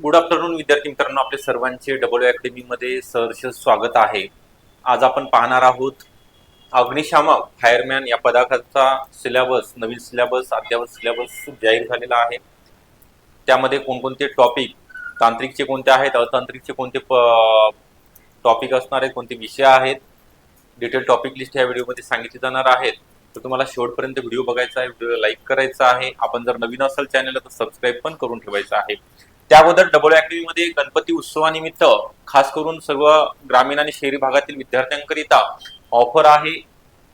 Good afternoon विद्यार्थी मित्रांनो. आपले सर्वांचे डबल अकॅडमीमध्ये सहर्ष स्वागत आहे. आज आपण पाहणार आहोत अग्निशामक फायरमॅन या पदाकाचा सिलेबस नवीन सिलेबस अद्यावत सिलेबस जाहीर झालेला आहे. त्यामध्ये कोणकोणते टॉपिक तांत्रिकचे कोणते आहेत अतांत्रिकचे कोणते टॉपिक असणार आहेत कोणते विषय आहेत डिटेल टॉपिक लिस्ट या व्हिडिओमध्ये सांगितले जाणार आहेत. तर तुम्हाला शेवटपर्यंत व्हिडिओ बघायचा आहे व्हिडिओ लाईक करायचा आहे. आपण जर नवीन असाल चॅनलला तर सबस्क्राईब पण करून ठेवायचं आहे. त्या अगोदर डबल अकॅडमीमध्ये गणपती उत्सवानिमित्त खास करून सर्व ग्रामीण आणि शहरी भागातील विद्यार्थ्यांकरिता ऑफर आहे.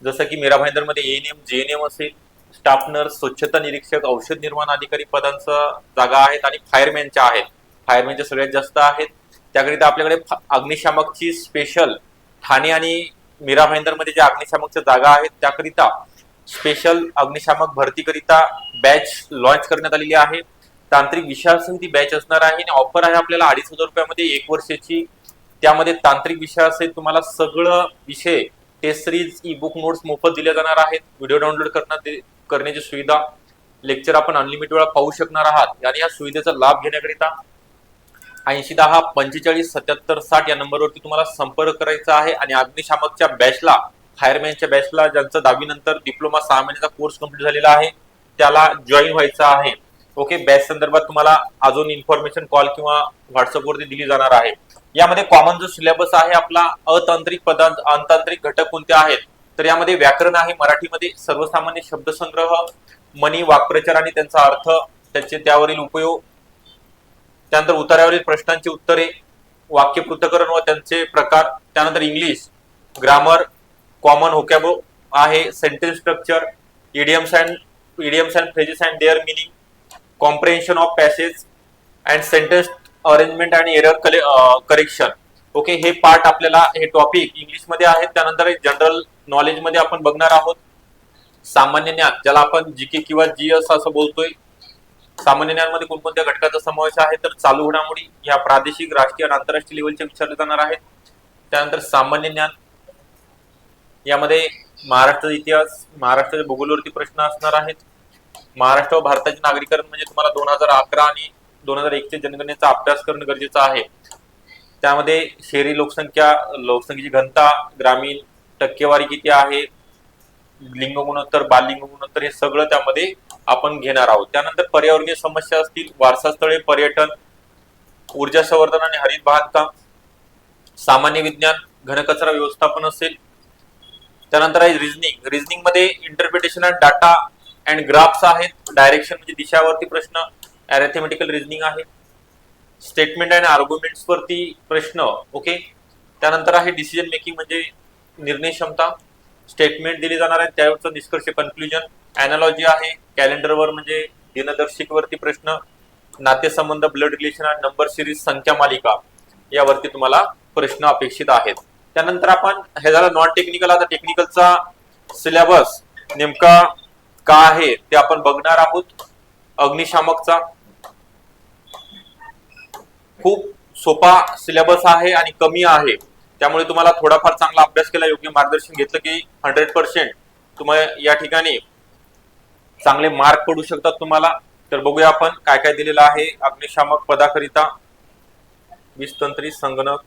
जसं की Mira भाईंदरमध्ये N M J N M असेल. स्टाफ नर्स स्वच्छता निरीक्षक औषध निर्माण अधिकारी पदांचा जागा आहेत आणि फायरमॅनच्या आहेत. फायरमॅनच्या सगळ्यात जास्त आहेत. त्याकरिता आपल्याकडे अग्निशामकची स्पेशल ठाणे आणि मीरा भाईंदरमध्ये ज्या अग्निशामकच्या जागा आहेत त्याकरिता स्पेशल अग्निशामक भरतीकरिता बॅच लॉन्च करण्यात आलेली आहे. तांत्रिक विषयासह ती बॅच असणार आहे आणि ऑफर आहे आपल्याला अडीच हजार रुपयामध्ये एक वर्षाची. त्यामध्ये तांत्रिक विषयासहित तुम्हाला सगळं विषय test series e book notes मोफत दिल्या जाणार आहेत. व्हिडिओ डाउनलोड करण्यात करण्याची सुविधा. लेक्चर आपण अनलिमिटेड वेळा पाहू शकणार आहात. आणि या सुविधेचा लाभ घेण्याकरिता ऐंशी दहा पंचेचाळीस सत्याहत्तर साठ या नंबरवरती तुम्हाला संपर्क करायचा आहे. आणि अग्निशामकच्या बॅचला फायरमॅनच्या बॅचला ज्यांचा दहावीनंतर डिप्लोमा सहा महिन्याचा कोर्स कंप्लीट झालेला आहे त्याला जॉईन व्हायचा आहे. ओके बॅच संदर्भात तुम्हाला अजून इन्फॉर्मेशन कॉल किंवा व्हॉट्सअपवरती दिली जाणार आहे. यामध्ये कॉमन जो सिलेबस आहे आपला अतांत्रिक पदां अतांत्रिक घटक कोणते आहेत? तर यामध्ये व्याकरण आहे मराठीमध्ये सर्वसामान्य शब्दसंग्रह मनी वाक्प्रचार आणि त्यांचा अर्थ त्याचे त्यावरील उपयोग त्यानंतर उतार्यावरील प्रश्नांची उत्तरे वाक्य पृथक्करण व त्यांचे प्रकार त्यानंतर इंग्लिश ग्रामर कॉमन होकॅबो आहे sentence structure idioms and idioms and phrases and their meaning comprehension of passage and sentence arrangement आणि एरर करेक्शन ओके हे पार्ट आपल्याला हे टॉपिक इंग्लिशमध्ये आहेत. त्यानंतर जनरल नॉलेजमध्ये आपण बघणार आहोत. सामान्य ज्ञान ज्याला आपण जीके किंवा जी एस असं बोलतोय. सामान्य ज्ञानमध्ये कोणकोणत्या घटकाचा समावेश आहे? तर चालू घडामोडी या प्रादेशिक राष्ट्रीय आणि आंतरराष्ट्रीय लेवलच्या विचारले जाणार आहेत. त्यानंतर सामान्य ज्ञान. यामध्ये महाराष्ट्राचा इतिहास महाराष्ट्राच्या भूगोलवरती प्रश्न असणार आहेत. महाराष्ट्र व भारताचे नागरीकरण म्हणजे तुम्हाला दोन हजार अकरा आणि दोन हजार एकच्या जनगणनेचा अभ्यास करणं गरजेचं आहे. त्यामध्ये शहरी लोकसंख्या लोकसंख्येची घनता ग्रामीण टक्केवारी किती आहे लिंग गुणोत्तर बाललिंग गुणोत्तर हे सगळं त्यामध्ये आपण घेणार आहोत. त्यानंतर पर्यावरणीय समस्या असतील वारसास्थळे पर्यटन ऊर्जा संवर्धन आणि हरित बांधकाम सामान्य विज्ञान घनकचरा व्यवस्थापन असेल. त्यानंतर आहे reasoning रिझनिंगमध्ये interpretation and data and graphs आहेत. डायरेक्शन म्हणजे दिशावरती प्रश्न अरेथमेटिकल रिझनिंग आहे. स्टेटमेंट अँड आर्ग्युमेंट्स वरती प्रश्न ओके त्यानंतर आहे डिसिजन मेकिंग म्हणजे निर्णय क्षमता. स्टेटमेंट दिली जाणार आहे त्यावरचं निष्कर्ष कन्क्लुजन अॅनालॉजी आहे कॅलेंडरवर म्हणजे दिनदर्शिकेवरती प्रश्न नातेसंबंध ब्लड रिलेशन आणि नंबर सिरीज संख्या मालिका यावरती तुम्हाला प्रश्न अपेक्षित आहेत. त्यानंतर आपण हे झालं नॉन टेक्निकल आता टेक्निकलचा सिलेबस नेमका का आहे ते आपण बघणार आहोत. अग्निशामकचा खूप सोपा सिलेबस आहे आणि कमी आहे. त्यामुळे तुम्हाला थोडाफार चांगला अभ्यास केला योग्य मार्गदर्शन घेतलं की हंड्रेड पर्सेंट तुम्हाला या ठिकाणी चांगले मार्क पडू शकतात तुम्हाला. तर बघूया आपण काय काय दिलेलं आहे. अग्निशामक पदाकरिता वीस तंत्री संगणक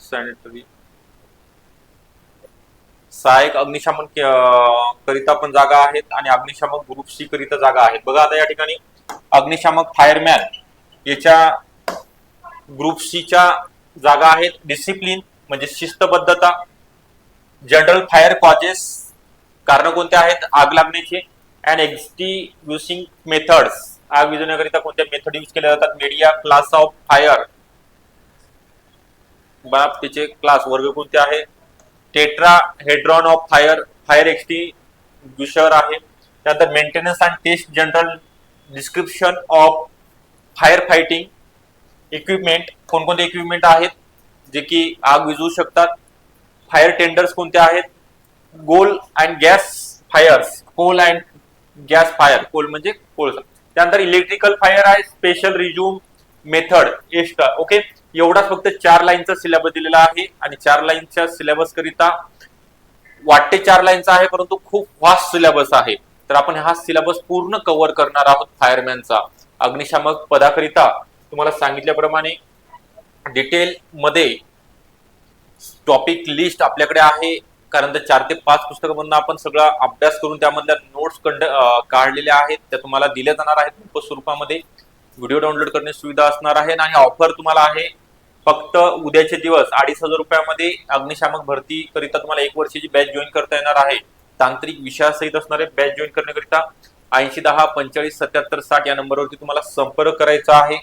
सॅनिटरी सहाय्यक अग्निशमन करिता पण जागा आहेत आणि अग्निशामक ग्रुप सी करिता जागा आहेत. बघा आता या ठिकाणी अग्निशामक फायरमॅन याच्या ग्रुप सीच्या जागा आहेत. डिसिप्लिन म्हणजे शिस्तबद्धता. जनरल फायर कॉजेस कारण कोणते आहेत? आग लागण्याचे. अँड एक्स्टिंग्विशिंग मेथड्स आग विजवण्याकरिता कोणत्या मेथड यूज केल्या जातात? मीडिया क्लास ऑफ फायर बाप त्याचे क्लास वर्ग कोणते आहे tetrahedron of fire fire extinguisher आहे. त्यानंतर maintenance and test general description of fire fighting equipment कोणकोणते इक्विपमेंट आहेत? जे की आग विझवू शकतात. फायर टेंडर्स कोणते आहेत? Coal and gas fires coal and gas fire coal म्हणजे कोळसा त्यानंतर इलेक्ट्रिकल फायर आहे. स्पेशल रिज्यूम मेथड एस्टा ओके? एवढाच फक्त चार लाईनचा सिलेबस दिलेला आहे आणि चार लाईनच्या सिलेबस करिता वाटते चार लाईनचा आहे परंतु खूप वास्ट सिलेबस आहे. तर आपण हा सिलेबस पूर्ण कव्हर करणार आहोत फायरमॅनचा अग्निशामक पदाकरिता तुम्हाला सांगितल्याप्रमाणे डिटेल मध्ये टॉपिक लिस्ट आपल्याकडे आहे. कारण चार ते पाच पुस्तकांमधून आपण सगळा अभ्यास करून त्यामधल्या नोट्स कंड काढलेल्या आहेत. त्या तुम्हाला दिल्या जाणार आहेत स्वरूपामध्ये व्हिडिओ डाउनलोड करण्याची सुविधा असणार आहे आणि ऑफर तुम्हाला आहे. फक्त उद्याचे दिवस अडीच हजार रुपयामध्ये अग्निशामक भरती करिता तुम्हाला एक वर्षाची बॅच जॉईन करता येणार आहे. तांत्रिक विषयासहित असणारे बॅच जॉईन करण्याकरिता ऐंशी दहा पंचेचाळीस सत्याहत्तर साठ या नंबरवरती तुम्हाला संपर्क करायचा आहे.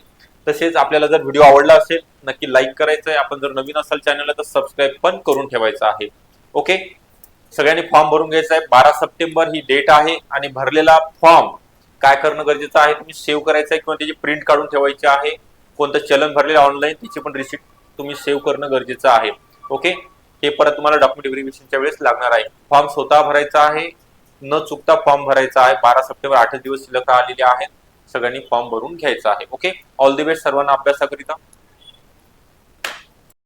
तसेच आपल्याला जर व्हिडिओ आवडला असेल नक्की लाईक करायचं आहे आपण जर नवीन असाल चॅनलला तर सबस्क्राईब पण करून ठेवायचं आहे. ओके सगळ्यांनी फॉर्म भरून घ्यायचा आहे. बारा सप्टेंबर ही डेट आहे आणि भरलेला फॉर्म काय करणं गरजेचं आहे तुम्ही सेव्ह करायचं आहे किंवा त्याची प्रिंट काढून ठेवायची आहे कोणतं चलन भरलेलं ऑनलाईन त्याची पण रिसिप्ट तुम्ही सेव्ह करणं गरजेचं आहे. ओके हे परत तुम्हाला डॉक्युमेंट व्हेरिफिकेशनच्या वेळेस लागणार आहे. फॉर्म स्वतः भरायचा आहे न चुकता फॉर्म भरायचा आहे. बारा सप्टेंबर आठ दिवस शिल्लक आलेले आहेत सगळ्यांनी फॉर्म भरून घ्यायचा आहे. ओके ऑल द बेस्ट सर्वांना अभ्यासाकरिता.